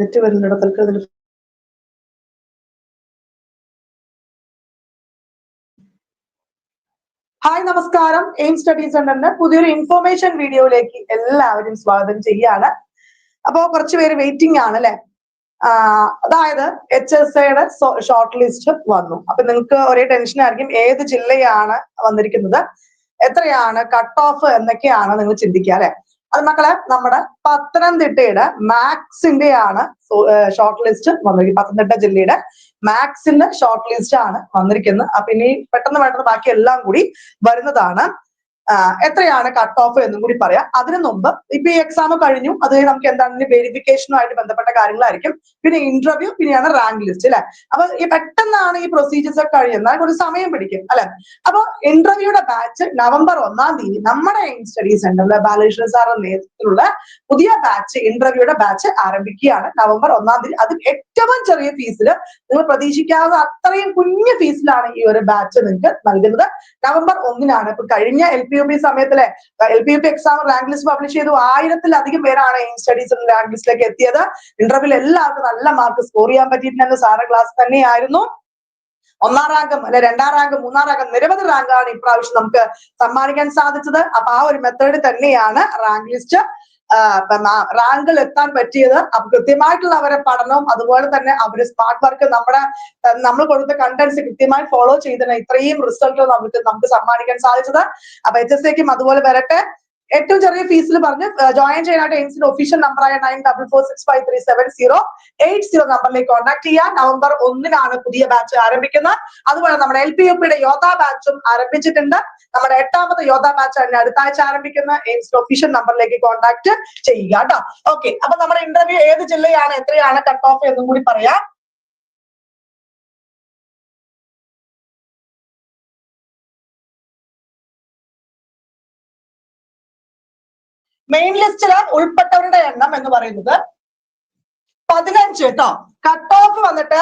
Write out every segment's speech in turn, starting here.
Net വരുന്നിടത്തേക്ക് അതിൽ hi നമസ്കാരം. Aim study സെന്ററിന് പുതിയൊരു ഇൻഫോർമേഷൻ വീഡിയോയിലേക്ക് എല്ലാവരും സ്വാഗതം ചെയ്യാണ് അപ്പോ കുറച്ച് പേര് വെയിറ്റിംഗ് ആണ് അല്ലെ? അതായത് എച്ച് എസ് എയുടെ ഷോർട്ട് ലിസ്റ്റ് വന്നു. അപ്പൊ നിങ്ങൾക്ക് ഒരേ ടെൻഷൻ ആയിരിക്കും. ഏത് ജില്ലയാണ് വന്നിരിക്കുന്നത്? എത്രയാണ്? കട്ട് ഓഫ് എന്നൊക്കെയാണ് നിങ്ങൾ ചിന്തിക്കുക അല്ലെ? അത് മക്കളെ നമ്മുടെ പത്തനംതിട്ടയുടെ മാക്സിന്റെ ആണ് ഷോർട്ട് ലിസ്റ്റ് വന്നിരിക്കുന്നത്. പത്തനംതിട്ട ജില്ലയുടെ മാക്സിന്റെ ഷോർട്ട് ലിസ്റ്റ് ആണ് വന്നിരിക്കുന്നത്. അപ്പൊ ഇനി പെട്ടെന്ന് പെട്ടെന്ന് ബാക്കി എല്ലാം കൂടി വരുന്നതാണ്. എത്രയാണ് കട്ട് ഓഫ് എന്നും കൂടി പറയാം. അതിനു മുമ്പ് ഇപ്പൊ ഈ എക്സാം കഴിഞ്ഞു. അത് നമുക്ക് എന്താണ് വെരിഫിക്കേഷനുമായിട്ട് ബന്ധപ്പെട്ട കാര്യങ്ങളായിരിക്കും. പിന്നെ ഇന്റർവ്യൂ പിന്നെയാണ് റാങ്ക് ലിസ്റ്റ് അല്ലെ അപ്പൊ ഈ പെട്ടെന്നാണ് ഈ പ്രൊസീജിയേഴ്സ് ഒക്കെ കഴിയുന്നത് ഒരു സമയം പിടിക്കും അല്ലെ? അപ്പൊ ഇന്റർവ്യൂയുടെ ബാച്ച് നവംബർ ഒന്നാം തീയതി നമ്മുടെ സ്റ്റഡി സെന്ററിലെ ബാലകൃഷ്ണ സാറിന്റെ നേതൃത്വത്തിലുള്ള പുതിയ ബാച്ച് ഇന്റർവ്യൂയുടെ ബാച്ച് ആരംഭിക്കുകയാണ് നവംബർ ഒന്നാം തീയതി. അത് ഏറ്റവും ചെറിയ ഫീസിൽ നിങ്ങൾ പ്രതീക്ഷിക്കാവുന്ന അത്രയും കുഞ്ഞു ഫീസിലാണ് ഈ ഒരു ബാച്ച് നിങ്ങൾക്ക് നൽകുന്നത്. നവംബർ ഒന്നിനാണ് ഇപ്പൊ കഴിഞ്ഞ L P U P സമയത്തിലെ L P U P exam rank list publish ചെയ്തു. ആയിരത്തിലധികം പേരാണ് ഈ സ്റ്റഡീസ് റാങ്ക് ലിസ്റ്റിലേക്ക് എത്തിയത്. ഇന്റർവ്യൂവിൽ എല്ലാവർക്കും നല്ല മാർക്ക് സ്കോർ ചെയ്യാൻ പറ്റിയിട്ടുണ്ടെന്ന് സാറ ക്ലാസ് തന്നെയായിരുന്നു. ഒന്നാം റാങ്കും അല്ലെ രണ്ടാം റാങ്ക് മൂന്നാം റാങ്ക് നിരവധി റാങ്കാണ് ഇപ്രാവശ്യം നമുക്ക് സമ്മാനിക്കാൻ സാധിച്ചത്. അപ്പൊ ആ ഒരു മെത്തേഡ് തന്നെയാണ് റാങ്ക് ലിസ്റ്റ് റാങ്കിൽ എത്താൻ പറ്റിയത് കൃത്യമായിട്ടുള്ള അവരെ പഠനവും അതുപോലെ തന്നെ അവർ സ്മാർട്ട് വർക്ക് നമ്മുടെ നമ്മൾ കൊടുത്ത കണ്ടന്റ്സ് കൃത്യമായി ഫോളോ ചെയ്തതിന് ഇത്രയും റിസൾട്ട് നമുക്ക് നമുക്ക് സമ്മാനിക്കാൻ സാധിച്ചത്. അപ്പൊ എച്ച് എസ് സിക്കും അതുപോലെ വരട്ടെ. ഏറ്റവും ചെറിയ ഫീസിൽ പറഞ്ഞ് ജോയിൻ ചെയ്യാനായിട്ട് എയിംസിന്റെ ഒഫീഷ്യൽ നമ്പറായ nine double four six five three seven zero eight zero നമ്പറിലേക്ക് കോൺടാക്ട് ചെയ്യാൻ നവംബർ ഒന്നിനാണ് പുതിയ ബാച്ച് ആരംഭിക്കുന്നത്. അതുപോലെ നമ്മുടെ എൽ പി യു പിയുടെ യോധ ബാച്ചും ആരംഭിച്ചിട്ടുണ്ട്. നമ്മുടെ എട്ടാമത്തെ യോധ ബാച്ച് തന്നെ അടുത്ത ആഴ്ച ആരംഭിക്കുന്ന എയിംസിന്റെ ഒഫീഷ്യൽ നമ്പറിലേക്ക് കോൺടാക്ട് ചെയ്യുക കേട്ടോ ഓക്കെ അപ്പൊ നമ്മുടെ ഇന്റർവ്യൂ ഏത് ജില്ലയാണ് എത്രയാണ് കട്ട് ഓഫ് എന്നും കൂടി പറയാം. മെയിൻ ലിസ്റ്റിൽ ഉൾപ്പെട്ടവരുടെ എണ്ണം എന്ന് പറയുന്നത്. പതിനഞ്ച് കേട്ടോ കട്ട് ഓഫ് വന്നിട്ട്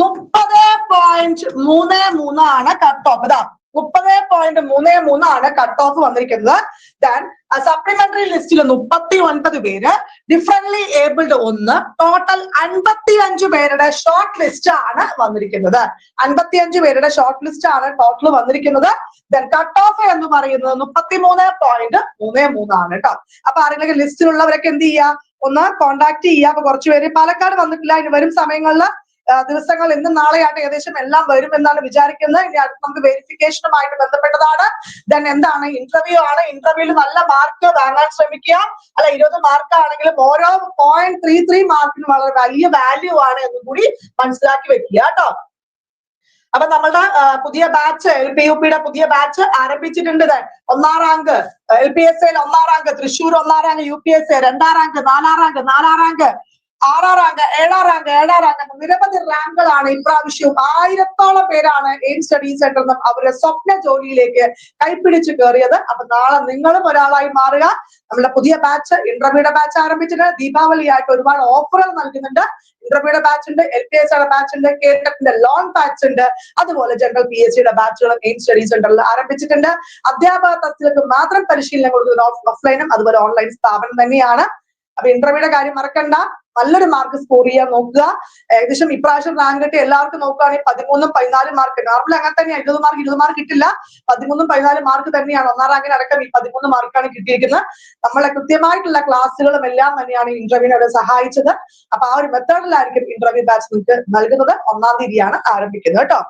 മുപ്പത് പോയിന്റ് മൂന്ന് മൂന്നാണ് കട്ട് ഓഫ് ഇതാ. മുപ്പത് പോയിന്റ് മൂന്ന് മൂന്നാണ് കട്ട് ഓഫ് വന്നിരിക്കുന്നത്. ദാൻ സപ്ലിമെന്ററി ലിസ്റ്റിൽ മുപ്പത്തി ഒൻപത് പേര് ഡിഫറൻലി ഏബിൾഡ് ഒന്ന് ടോട്ടൽ അൻപത്തി അഞ്ച് പേരുടെ ഷോർട്ട് ലിസ്റ്റ് ആണ് വന്നിരിക്കുന്നത്. അൻപത്തി അഞ്ച് പേരുടെ ഷോർട്ട് ലിസ്റ്റ് ആണ് ടോട്ടൽ വന്നിരിക്കുന്നത്. ദെൻ കട്ട് ഓഫ് എന്ന് പറയുന്നത് മുപ്പത്തി മൂന്ന് പോയിന്റ് മൂന്ന് മൂന്നാണ് കേട്ടോ അപ്പൊ ആരെങ്കിലും ലിസ്റ്റിലുള്ളവരൊക്കെ എന്ത് ചെയ്യുക ഒന്ന് കോണ്ടാക്ട് ചെയ്യുക അപ്പൊ കുറച്ചുപേര് പാലക്കാട് വന്നിട്ടില്ല. ഇനി വരും സമയങ്ങളിൽ ദിവസങ്ങൾ ഇന്നും നാളെയായിട്ട് ഏകദേശം എല്ലാം വരും എന്നാണ് വിചാരിക്കുന്നത്. ഇനി നമുക്ക് വെരിഫിക്കേഷനുമായിട്ട് ബന്ധപ്പെട്ടതാണ്. ദെൻ എന്താണ്? ഇന്റർവ്യൂ ആണ്. ഇന്റർവ്യൂവിൽ നല്ല മാർക്ക് വാങ്ങാൻ ശ്രമിക്കുക. അല്ല ഇരുപത് മാർക്ക് ആണെങ്കിലും ഓരോ പോയിന്റ് ത്രീ ത്രീ മാർക്കിന് വളരെ വലിയ വാല്യൂ ആണ് എന്നും കൂടി മനസ്സിലാക്കി വെക്കുക കേട്ടോ. അപ്പൊ നമ്മളുടെ പുതിയ ബാച്ച് എൽ പി യു പിയുടെ പുതിയ ബാച്ച് ആരംഭിച്ചിട്ടുണ്ട് ഒന്നാം റാങ്ക് എൽ പി എസ് എയിൽ ഒന്നാം റാങ്ക് തൃശ്ശൂർ ഒന്നാം rank U P S A രണ്ടാം റാങ്ക് നാലാം റാങ്ക് നാലാം റാങ്ക് ആറാം റാങ്ക് ഏഴാം റാങ്ക് ഏഴാം റാങ്ക് നിരവധി റാങ്കുകളാണ് ഇപ്രാവശ്യവും ആയിരത്തോളം പേരാണ് എയിം സ്റ്റഡി സെന്ററിൽ അവരുടെ സ്വപ്ന ജോലിയിലേക്ക് കൈപ്പിടിച്ചു കയറിയത് അപ്പൊ നാളെ നിങ്ങളും ഒരാളായി മാറുക. നമ്മുടെ പുതിയ ബാച്ച് ഇന്റർവ്യൂടെ ബാച്ച് ആരംഭിച്ചിട്ട് ദീപാവലി ആയിട്ട് ഒരുപാട് ഓഫറുകൾ നൽകുന്നുണ്ട്. ഇന്റർവ്യൂടെ ബാച്ച് ഉണ്ട് എൽ പി എസ് ബാച്ച് ഉണ്ട് കേരളത്തിന്റെ ലോൺ ബാച്ച് ഉണ്ട്. അതുപോലെ ജനറൽ പി എസ് സിയുടെ ബാച്ചുകളും എയിം സ്റ്റഡി സെന്ററിൽ ആരംഭിച്ചിട്ടുണ്ട്. അധ്യാപക തസ്തികൾക്ക് മാത്രം പരിശീലനം കൊടുക്കുന്ന ഓഫ്ലൈനും അതുപോലെ ഓൺലൈൻ സ്ഥാപനം തന്നെയാണ്. അപ്പൊ ഇന്റർവ്യൂടെ കാര്യം മറക്കണ്ട. നല്ലൊരു മാർക്ക് സ്കോർ ചെയ്യാൻ നോക്കുക. ഏകദേശം ഇപ്രാവശ്യം റാങ്ക് എല്ലാവർക്കും നോക്കുകയാണെങ്കിൽ പതിമൂന്നും പതിനാലും മാർക്ക് നോർമൽ അങ്ങനെ തന്നെ ഇരുപത് മാർക്ക് ഇരുപത് മാർക്ക് കിട്ടില്ല. പതിമൂന്നും പതിനാലും മാർക്ക് തന്നെയാണ്. ഒന്നാം റാങ്കിന് അടക്കം ഈ പതിമൂന്ന് മാർക്കാണ് കിട്ടിയിരിക്കുന്നത്. നമ്മളെ കൃത്യമായിട്ടുള്ള ക്ലാസ്സുകളും എല്ലാം തന്നെയാണ് ഇന്റർവ്യൂവിനെ അവിടെ സഹായിച്ചത്. അപ്പൊ ആ ഒരു മെത്തേഡിലായിരിക്കും ഇന്റർവ്യൂ ബാച്ച് നിങ്ങൾക്ക് നൽകുന്നത്. ഒന്നാം തീയതിയാണ് ആരംഭിക്കുന്നത്. കേട്ടോ?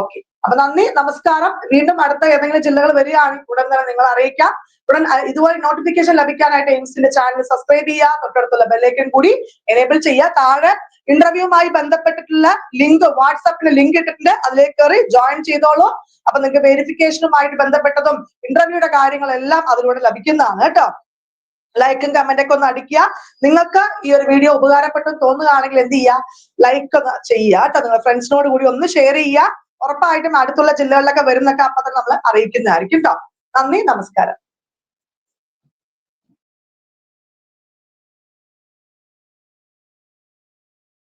ഓക്കെ അപ്പൊ നന്ദി നമസ്കാരം. വീണ്ടും അടുത്ത ഏതെങ്കിലും ജില്ലകൾ വരികയാണെങ്കിൽ ഉടൻ തന്നെ നിങ്ങൾ അറിയിക്കാം. ഉടൻ ഇതുപോലെ നോട്ടിഫിക്കേഷൻ ലഭിക്കാനായിട്ട് എയിംസിന്റെ ചാനൽ സബ്സ്ക്രൈബ് ചെയ്യുക. തൊട്ടടുത്തുള്ള ബെല്ലേക്കൻ കൂടി എനേബിൾ ചെയ്യുക. താഴെ ഇന്റർവ്യൂമായി ബന്ധപ്പെട്ടിട്ടുള്ള ലിങ്ക് വാട്സാപ്പിന് ലിങ്ക് ഇട്ടിട്ടുണ്ട്. അതിലേക്ക് കയറി ജോയിൻ ചെയ്തോളൂ. അപ്പൊ നിങ്ങൾക്ക് വെരിഫിക്കേഷനുമായിട്ട് ബന്ധപ്പെട്ടതും ഇന്റർവ്യൂയുടെ കാര്യങ്ങളെല്ലാം അതിലൂടെ ലഭിക്കുന്നതാണ് കേട്ടോ. ലൈക്കും കമന്റ് ഒക്കെ ഒന്ന് അടിക്കുക. നിങ്ങൾക്ക് ഈ ഒരു വീഡിയോ ഉപകാരപ്പെട്ടെന്ന് തോന്നുകയാണെങ്കിൽ എന്ത് ചെയ്യുക? ലൈക്ക് ഒന്ന് ചെയ്യുക കേട്ടോ. നിങ്ങൾ ഫ്രണ്ട്സിനോട് കൂടി ഒന്ന് ഷെയർ ചെയ്യുക. ഉറപ്പായിട്ടും അടുത്തുള്ള ജില്ലകളിലൊക്കെ വരുന്നൊക്കെ അപ്പൊ തന്നെ നമ്മൾ അറിയിക്കുന്നതായിരിക്കും കേട്ടോ നന്ദി നമസ്കാരം.